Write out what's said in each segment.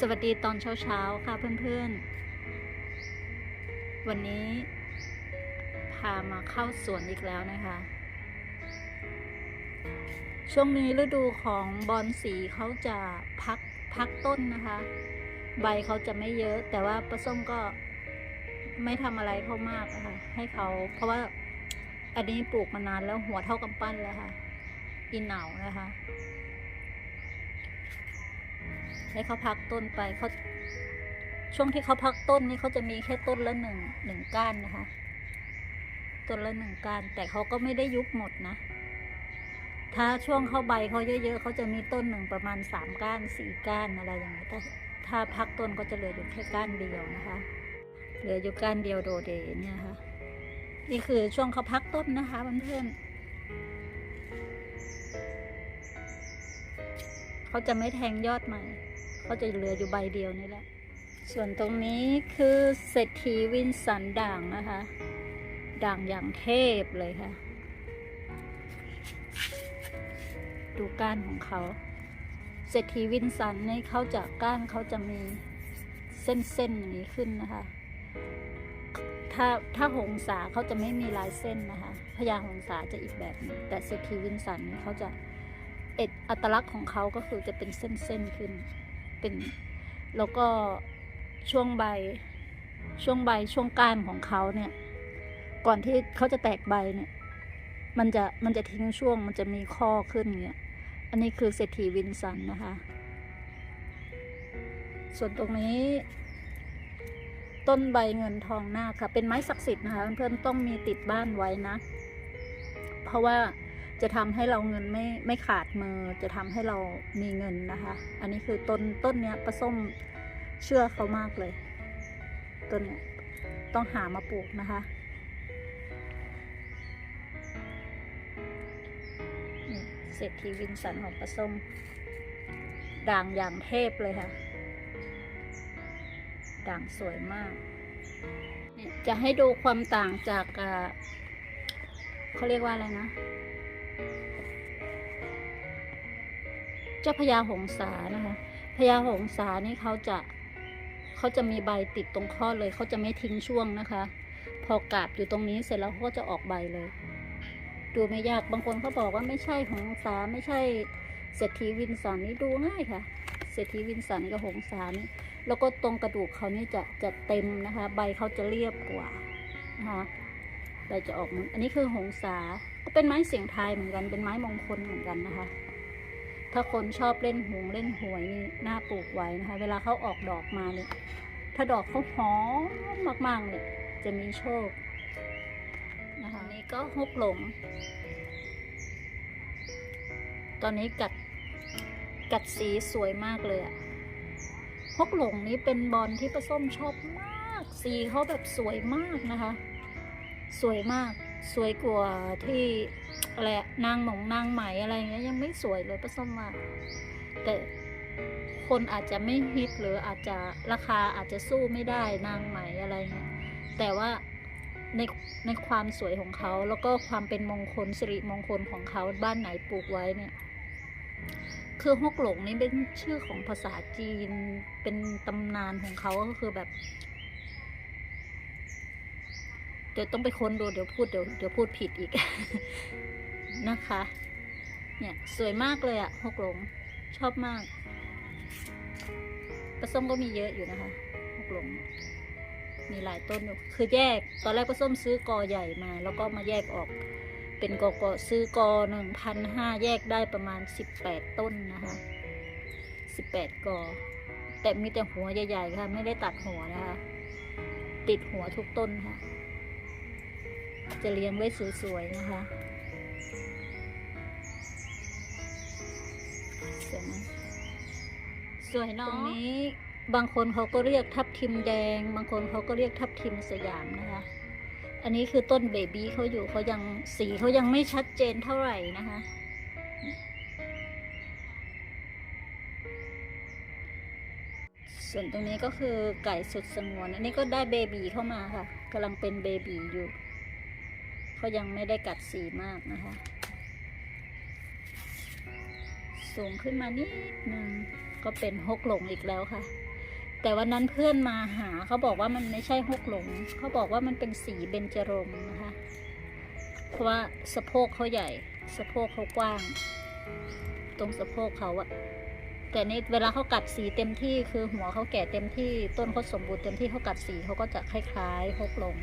สวัสดีตอนเช้าๆ ค่ะเพื่อนๆ วันนี้ พามาเข้าสวนอีกแล้วนะคะ ช่วงนี้ฤดูของบอนสีเขาจะพักพักต้นนะคะ ใบเขาจะไม่เยอะ แต่ว่าปลาส้มก็ไม่ทำอะไรเขามากนะคะให้เขา เพราะว่าอันนี้ปลูกมานานแล้วหัวเท่ากำปั้นแล้วค่ะ อินเหนานะคะ ให้เขาพักต้นไปเขาช่วงที่เขาพักต้นนี่เขาจะมีแค่ต้นละหนึ่งหนึ่งก้านนะคะ ต้นละหนึ่งก้าน แต่เขาก็ไม่ได้ยุบหมดนะ ถ้าช่วงเขาใบเขาเยอะๆเขาจะมีต้นหนึ่งประมาณสามก้านสี่ก้านอะไรอย่างเงี้ยแต่ถ้าพักต้นก็จะเหลืออยู่แค่ก้านเดียวนะคะ เหลืออยู่ก้านเดียวโดเดเนี่ยค่ะ นี่คือช่วงเขาพักต้นนะคะเพื่อนๆเขาจะไม่แทงยอดใหม่ เขาจะเหลืออยู่ใบเดียวนี่แหละ ส่วนตรงนี้คือเศรษฐีวินสันด่างนะคะ ด่างอย่างเทพเลยค่ะ ดูก้านของเขาเศรษฐีวินสันในเขาจะก้านเขาจะมีเส้นๆอย่างนี้ขึ้นนะคะ ถ้าถ้าหงสาเขาจะไม่มีลายเส้นนะคะ พญาหงสาจะอีกแบบหนึงแต่เศรษฐีวินสันนี่เขาจะเอกอัตลักษณ์ของเขาก็คือจะเป็นเส้นๆขึ้น เป็น แล้วก็ช่วงใบ ช่วงใบช่วงก้านของเขาเนี่ย ก่อนที่เขาจะแตกใบเนี่ย มันจะมันจะทิ้งช่วงมันจะมีข้อขึ้นเงี้ย อันนี้คือเศรษฐีวินสันนะคะ ส่วนตรงนี้ต้นใบเงินทองหน้าคค่ะ เป็นไม้ศักดิ์สิทธิ์นะคะ เพื่อนๆต้องมีติดบ้านไว้นะ เพราะว่า จะทำให้เราเงินไม่ไม่ขาดมือจะทำให้เรามีเงินนะคะ อันนี้คือต้นต้นเนี้ยปลาส้มเชื่อเขามากเลย ต้นเนี้ยต้องหามาปลูกนะคะเศรษฐีวินสันของปลาส้มด่างอย่างเทพเลยค่ะ ด่างสวยมากเนี่ยจะให้ดูความต่างจากอ่าเขาเรียกว่าอะไรนะ เจ้าพญาหงสานะคะพญาหงสานี่เขาจะเขาจะมีใบติดตรงข้อเลยเขาจะไม่ทิ้งช่วงนะคะ พอกาบอยู่ตรงนี้เสร็จแล้วเขาก็จะออกใบเลย ดูไม่ยากบางคนเขาบอกว่าไม่ใช่หงสาไม่ใช่เศรษฐีวินสันนี่ดูง่ายค่ะ เศรษฐีวินสันกับหงสานี่แล้วก็ตรงกระดูกเขานี่จะจะเต็มนะคะ ใบเขาจะเรียบกว่านะคะใบจะออกมือนอันนี้คือหงสาก็เป็นไม้เสียงไทยเหมือนกันเป็นไม้มงคลเหมือนกันนะคะ ถ้าคนชอบเล่นหงเล่นหวยนี่น่าปลูกไว้นะคะ เวลาเขาออกดอกมาเนี่ย ถ้าดอกเขาหอมมากๆเนี่ยจะมีโชคนะคะนี้ก็ฮกหลง ตอนนี้กัดกัดสีสวยมากเลยอะฮกหลงนี้เป็นบอลที่ป้าส้มชอบมาก สีเขาแบบสวยมากนะคะ สวยมาก สวยกว่าที่อะไรอะนางหมงนางไหมอะไรเงี้ยยังไม่สวยเลยป้าส้มว่าแต่คนอาจจะไม่ฮิตหรืออาจจะราคาอาจจะสู้ไม่ได้นางไหมอะไรเงี้ยแต่ว่าในในความสวยของเขาแล้วก็ความเป็นมงคลสิริมงคลของเขาบ้านไหนปลูกไว้เนี่ย คือฮกหลงนี่เป็นชื่อของภาษาจีนเป็นตำนานของเขาก็คือแบบ เดี๋ยวต้องไปค้นดูเดี๋ยวพูดเดี๋ยวเดี๋ยวพูดผิดอีก นะคะ เนี่ยสวยมากเลยอะฮกหลง ชอบมากปลาส้มก็มีเยอะอยู่นะคะฮกหลง มีหลายต้นอยู่คือแยก ตอนแรกปลาส้มซื้อกอใหญ่มา แล้วก็มาแยกออก เป็นกอกอซื้อกอหนึ่งพันห้าแยกได้ประมาณสิบแปดต้นนะคะสิบแปดกอ แต่มีแต่หัวใหญ่ๆค่ะ ไม่ได้ตัดหัวนะคะ ติดหัวทุกต้นค่ะ จะเลี้ยงไว้สวยๆนะคะสวยไหมสวยเนาะตรงนี้ บางคนเขาก็เรียกทับทิมแดง บางคนเขาก็เรียกทับทิมสยามนะคะ อันนี้คือต้นเบบี้เขาอยู่เขายังสีเขายังไม่ชัดเจนเท่าไหร่นะคะส่วนตรงนี้ก็คือไก่สุดสงวน อันนี้ก็ได้เบบีเข้ามาค่ะกำลังเป็นเบบีอยู่ เขายังไม่ได้กัดสีมากนะคะ สูงขึ้นมานิดนึงก็เป็นฮกหลงอีกแล้วค่ะ แต่วันนั้นเพื่อนมาหาเขาบอกว่ามันไม่ใช่ฮกหลง เขาบอกว่ามันเป็นสีเบญจรงนะคะ เพราะว่าสะโพกเขาใหญ่ สะโพกเขากว้าง ตรงสะโพกเขาอะแต่นี่เวลาเขากัดสีเต็มที่คือหัวเขาแก่เต็มที่ต้นเขาสมบูรณ์เต็มที่เขากัดสีเขาก็จะคล้ายๆฮกหลง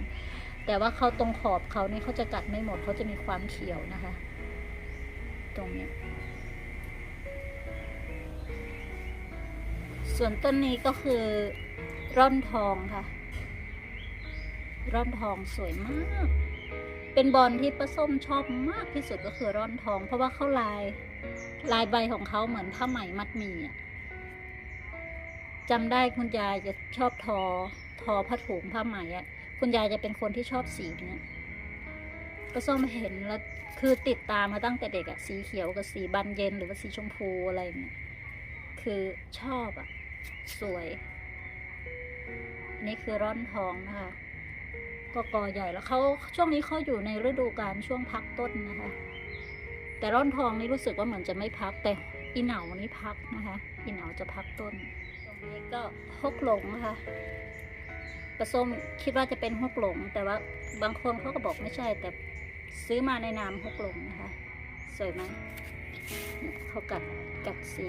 แต่ว่าเขาตรงขอบเขานี่เขาจะกัดไม่หมดเขาจะมีความเขียวนะคะ ตรงเนี้ยส่วนต้นนี้ก็คือร่อนทองค่ะ ร่อนทองสวยมาก เป็นบอลที่ป้าส้มชอบมากที่สุดก็คือร่อนทอง เพราะว่าเขาลายลายใบของเขาเหมือนผ้าไหมมัดหมี่อะจำได้คุณยายจะชอบทอ ทอผ้าถุงผ้าไหมอะ คุณยายจะเป็นคนที่ชอบสีเนี้ยป้าส้มเห็นแล้วคือติดตามมาตั้งแต่เด็กอะสีเขียวกับสีบานเย็นหรือว่าสีชมพูอะไรเงี้ยคือชอบอะสวย นี่คือร่อนทองนะคะก็กอใหญ่แล้วเขาช่วงนี้เขาอยู่ในฤดูกาลช่วงพักต้นนะคะ แต่ร่อนทองนี่รู้สึกว่าเหมือนจะไม่พักแต่อีเหนานี่พักนะคะ อีเหนาจะพักต้น ตรงนี้ก็ฮกหลงนะคะ ปลาส้มคิดว่าจะเป็นฮกหลง แต่ว่าบางคนเขาก็บอกไม่ใช่ แต่ซื้อมาในนามฮกหลงนะคะ สวยไหมเนี่ยเขากัดกัดสี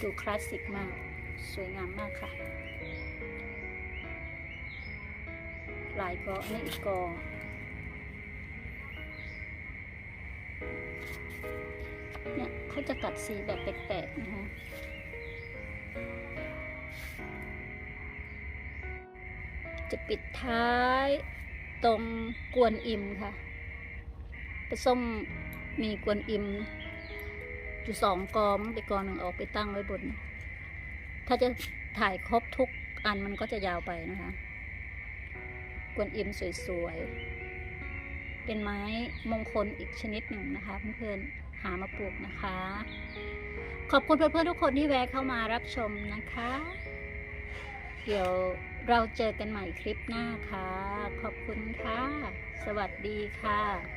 ดูคลาสสิกมาก สวยงามมากค่ะ หลายกอนี่อีกกอเนี่ยเขาจะกัดสีแบบแปลกๆนะคะ จะปิดท้ายตรงกวนอิมค่ะปส้มมีกวนอิมอยู่สองกอมงไปกอหนึ่งออกไปตั้งไว้บน ถ้าจะถ่ายครบทุกอันมันก็จะยาวไปนะคะ กวนอิมสวยๆ เป็นไม้มงคลอีกชนิดหนึ่งนะคะเพื่อนๆ หามาปลูกนะคะ ขอบคุณเพื่อนๆทุกคนที่แวะเข้ามารับชมนะคะ เดี๋ยว เราเจอกันใหม่คลิปหน้าค่ะ ขอบคุณค่ะ สวัสดีค่ะ